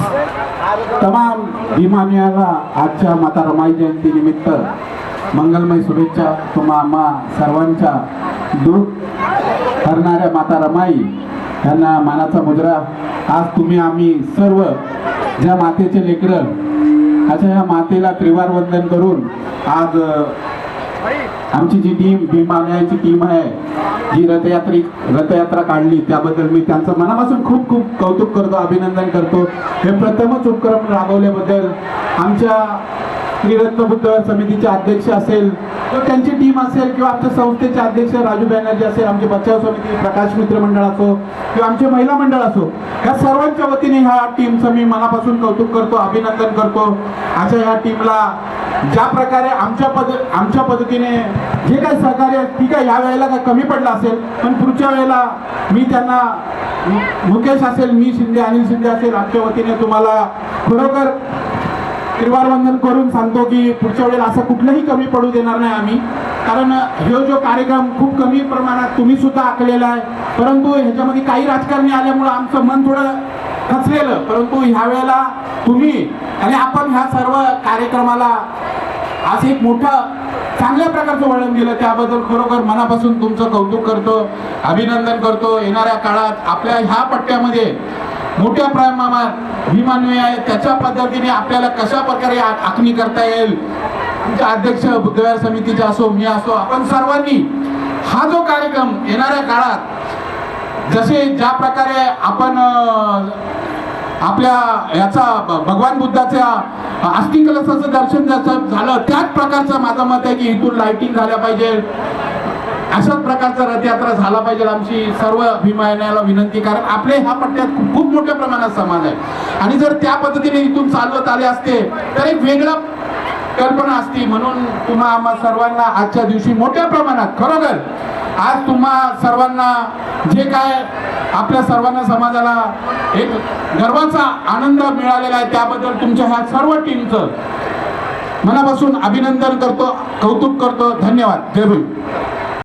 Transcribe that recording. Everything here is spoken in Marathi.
तमाम भीमानियाला आजच्या माता रमाई जयंती निमित्त मंगलमय शुभेच्छा तुम्हा मा सर्वांच्या दुःख करणाऱ्या माता रमाई यांना मानाचा मुद्रा आज तुम्ही आम्ही सर्व ज्या मातेचे लेकरं अशा ह्या मातेला त्रिवार वंदन करून आज आमची जी टीम भीमालयाची टीम आहे जी रथयात्री रथयात्रा काढली त्याबद्दल मी त्यांचं मनापासून खूप खूप कौतुक करतो अभिनंदन करतो. हे प्रथमच उपक्रम राबवल्याबद्दल आमच्या त्रिरत्न बुद्ध समितीचे अध्यक्ष असेल किंवा त्यांची टीम असेल किंवा आमच्या संस्थेचे अध्यक्ष राजू बॅनर्जी असेल आमचे बचाव समिती प्रकाश मित्र मंडळ असो किंवा आमचे महिला मंडळ असो या सर्वांच्या वतीने ह्या टीमचं मी मनापासून कौतुक करतो अभिनंदन करतो. अशा ह्या टीमला ज्या प्रकारे आमच्या पद आमच्या पद्धतीने जे काही सहकार्य ठीक आहे या वेळेला काय कमी पडलं असेल पण पुढच्या वेळेला मी त्यांना मुकेश असेल मी शिंदे अनिल शिंदे असेल आमच्या वतीने तुम्हाला खरोखर त्रिवार वंदन करून सांगतो की पुढच्या वेळेला असं कुठलंही कमी पडू देणार नाही आम्ही. कारण हे जो कार्यक्रम खूप कमी प्रमाणात तुम्ही सुद्धा आखलेला आहे. परंतु ह्याच्यामध्ये काही राजकारणी आल्यामुळं आमचं मन थोडं खचलेलं. परंतु ह्या वेळेला तुम्ही आणि आपण ह्या सर्व कार्यक्रमाला आज एक मोठं चांगल्या प्रकारचं वळण दिलं. त्याबद्दल खरोखर मनापासून तुमचं कौतुक करतो अभिनंदन करतो. येणाऱ्या काळात आपल्या ह्या पट्ट्यामध्ये मोठ्या प्रमाणात विमानवे आहे त्याच्या पद्धतीने आपल्याला कशा प्रकारे आखणी करता येईल? आमचे अध्यक्ष बुद्धविहार समितीचे असो मी असो आपण सर्वांनी हा जो कार्यक्रम येणाऱ्या काळात जसे ज्या प्रकारे आपण आपल्या याचा भगवान बुद्धाच्या अस्थिकलसाचं दर्शन जसं झालं त्याच प्रकारचं माझं मत आहे की इथून लाईटिंग झाल्या पाहिजे. अशाच प्रकारचा रथयात्रा झाला पाहिजे आमची सर्व अभिमानाला विनंती कारण आपले ह्या पट्ट्यात खूप मोठ्या प्रमाणात समाज आहे. आणि जर त्या पद्धतीने इथून चालवत आले असते तर एक वेगळं कल्पना असती. म्हणून तुम्हा आम्हा सर्वांना आजच्या दिवशी मोठ्या प्रमाणात खरोखर आज तुम्हा सर्वांना जे काय आपल्या सर्वांना समाजाला एक गर्वाचा आनंद मिळालेला आहे त्याबद्दल तुमच्या ह्या सर्व टीमचं मनापासून अभिनंदन करतो कौतुक करतो. धन्यवाद. जय भीम.